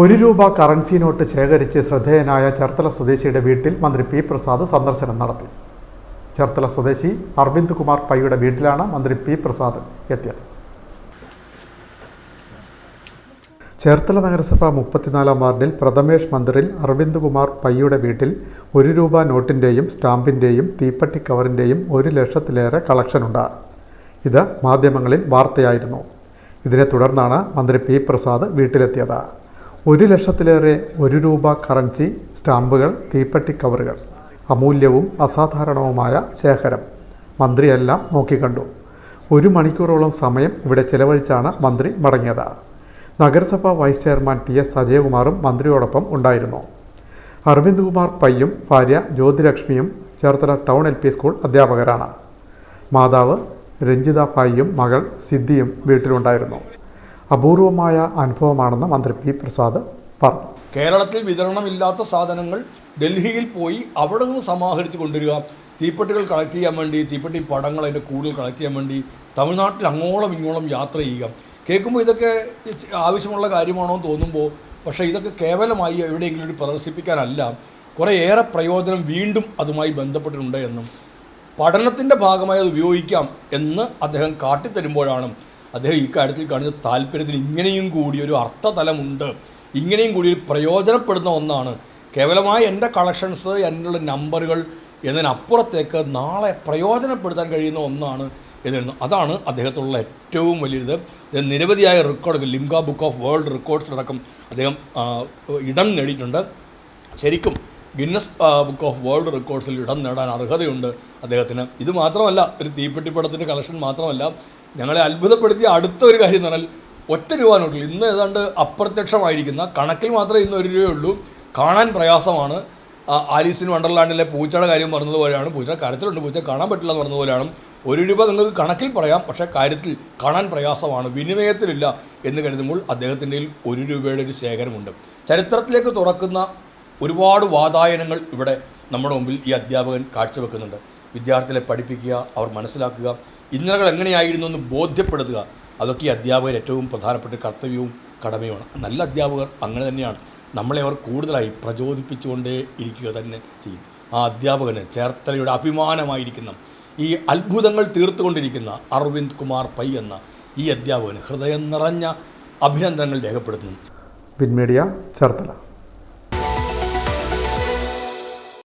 ഒരു രൂപ currency note ശേഖരിച്ച് ശ്രദ്ധേയനായ ചേർത്തല സ്വദേശിയുടെ വീട്ടിൽ മന്ത്രി പി പ്രസാദ് സന്ദർശനം നടത്തി. ചേർത്തല സ്വദേശി അരവിന്ദ് കുമാർ പൈയുടെ വീട്ടിലാണ് മന്ത്രി പി പ്രസാദ് എത്തിയത്. ചേർത്തല നഗരസഭ മുപ്പത്തിനാലാം വാർഡിൽ പ്രഥമേഷ് മന്ദിറിൽ അരവിന്ദ് കുമാർ പയ്യുടെ വീട്ടിൽ ഒരു രൂപ നോട്ടിന്റെയും സ്റ്റാമ്പിന്റെയും തീപ്പെട്ടി കവറിന്റെയും ഒരു ലക്ഷത്തിലേറെ കളക്ഷനുണ്ട് ഇത് മാധ്യമങ്ങളിൽ വാർത്തയായിരുന്നു. ഇതിനെ തുടർന്നാണ് മന്ത്രി പി പ്രസാദ് വീട്ടിലെത്തിയത്. ഒരു ലക്ഷത്തിലേറെ ഒരു രൂപ കറൻസി സ്റ്റാമ്പുകൾ തീപ്പെട്ടി കവറുകൾ അമൂല്യവും അസാധാരണവുമായ ശേഖരം മന്ത്രിയെല്ലാം നോക്കിക്കണ്ടു ഒരു മണിക്കൂറോളം സമയം ഇവിടെ ചെലവഴിച്ചാണ് മന്ത്രി മടങ്ങിയത്. നഗരസഭാ വൈസ് ചെയർമാൻ ടി എസ് അജയകുമാറും മന്ത്രിയോടൊപ്പം ഉണ്ടായിരുന്നു. അരവിന്ദ് കുമാർ പയ്യും ഭാര്യ ജ്യോതിലക്ഷ്മിയും Cherthala town L P school അധ്യാപകരാണ്. മാതാവ് രഞ്ജിത ഭായിയും മകൾ സിദ്ധിയും വീട്ടിലുണ്ടായിരുന്നു. അപൂർവമായ അനുഭവമാണെന്ന് മന്ത്രി പി പ്രസാദ് പറഞ്ഞു. കേരളത്തിൽ വിതരണമില്ലാത്ത സാധനങ്ങൾ ഡൽഹിയിൽ പോയി അവിടെ നിന്ന് സമാഹരിച്ച് കൊണ്ടുവരിക തീപ്പെട്ടികൾ കളക്ട് ചെയ്യാൻ വേണ്ടി തീപ്പെട്ടി പടങ്ങൾ അതിന്റെ കൂടുതൽ കളക്ട് ചെയ്യാൻ വേണ്ടി തമിഴ്നാട്ടിൽ അങ്ങോളം ഇങ്ങോളം യാത്ര ചെയ്യുക. കേൾക്കുമ്പോൾ ഇതൊക്കെ ആവശ്യമുള്ള കാര്യമാണോ എന്ന് തോന്നുമ്പോൾ പക്ഷേ ഇതൊക്കെ കേവലമായി എവിടെയെങ്കിലും ഒരു പ്രദർശിപ്പിക്കാനല്ല കുറേയേറെ പ്രയോജനം വീണ്ടും അതുമായി ബന്ധപ്പെട്ടിട്ടുണ്ട് എന്നും പഠനത്തിന്റെ ഭാഗമായി അത് ഉപയോഗിക്കാം എന്ന് അദ്ദേഹം കാട്ടിത്തരുമ്പോഴാണ് അദ്ദേഹം ഈ കാര്യത്തിൽ കാണിച്ച താല്പര്യത്തിൽ ഇങ്ങനെയും കൂടി ഒരു അർത്ഥതലമുണ്ട്. ഇങ്ങനെയും കൂടി പ്രയോജനപ്പെടുന്ന ഒന്നാണ്. കേവലമായ എന്റെ കളക്ഷൻസ് എന്നുള്ള നമ്പറുകൾ എന്നതിനപ്പുറത്തേക്ക് നാളെ പ്രയോജനപ്പെടുത്താൻ കഴിയുന്ന ഒന്നാണ് എന്നിരുന്നു അതാണ് അദ്ദേഹത്തുള്ള ഏറ്റവും വലിയത് നിരവധിയായ റെക്കോർഡുകൾ ലിംഗ ബുക്ക് ഓഫ് വേൾഡ് റെക്കോർഡ്സിലടക്കം അദ്ദേഹം ഇടം നേടിയിട്ടുണ്ട്. ശരിക്കും ഗിന്നസ് ബുക്ക് ഓഫ് വേൾഡ് റെക്കോർഡ്സിൽ ഇടം നേടാൻ അർഹതയുണ്ട് അദ്ദേഹത്തിന്. ഇത് മാത്രമല്ല ഒരു തീപ്പെട്ടിപ്പടത്തിന്റെ കളക്ഷൻ മാത്രമല്ല ഞങ്ങളെ അത്ഭുതപ്പെടുത്തിയ അടുത്ത ഒരു കാര്യം എന്ന് പറഞ്ഞാൽ ഒറ്റ രൂപ നോട്ടിൽ ഇന്ന് ഏതാണ്ട് അപ്രത്യക്ഷമായിരിക്കുന്ന കണക്കിൽ മാത്രമേ ഇന്ന് ഒരു രൂപയുള്ളൂ കാണാൻ പ്രയാസമാണ്. ആലീസിൻ വണ്ടർലാൻഡിലെ പൂച്ചയുടെ കാര്യം പറഞ്ഞതുപോലെയാണ് പൂച്ച കരച്ചിലുണ്ട് പൂച്ച കാണാൻ പറ്റില്ല എന്ന് പറഞ്ഞതുപോലെയാണ്. ഒരു രൂപ നിങ്ങൾക്ക് കണക്കിൽ പറയാം പക്ഷേ കാര്യത്തിൽ കാണാൻ പ്രയാസമാണ് വിനിമയത്തിലില്ല എന്ന് കരുതുമ്പോൾ അദ്ദേഹത്തിന്റെ ഒരു രൂപയുടെ ഒരു ശേഖരമുണ്ട്. ചരിത്രത്തിലേക്ക് തുറക്കുന്ന ഒരുപാട് വാതായനങ്ങൾ ഇവിടെ നമ്മുടെ മുമ്പിൽ ഈ അധ്യാപകൻ കാഴ്ചവെക്കുന്നുണ്ട്. വിദ്യാർത്ഥികളെ പഠിപ്പിക്കുക അവർ മനസ്സിലാക്കുക ഇന്നലകൾ എങ്ങനെയായിരുന്നു എന്ന് ബോധ്യപ്പെടുത്തുക അതൊക്കെ ഈ അധ്യാപകർ ഏറ്റവും പ്രധാനപ്പെട്ട കർത്തവ്യവും കടമയുമാണ്. നല്ല അധ്യാപകർ അങ്ങനെ തന്നെയാണ്. നമ്മളെ അവർ കൂടുതലായി പ്രചോദിപ്പിച്ചുകൊണ്ടേ ഇരിക്കുക തന്നെ ചെയ്യും. ആ അധ്യാപകന് ചേർത്തലയുടെ അഭിമാനമായിരിക്കുന്ന ഈ അത്ഭുതങ്ങൾ തീർത്തുകൊണ്ടിരിക്കുന്ന അരവിന്ദ് കുമാർ പൈ എന്ന ഈ അധ്യാപകന് ഹൃദയം നിറഞ്ഞ അഭിനന്ദനങ്ങൾ രേഖപ്പെടുത്തുന്നു. വിൻമീഡിയ ചേർത്തല.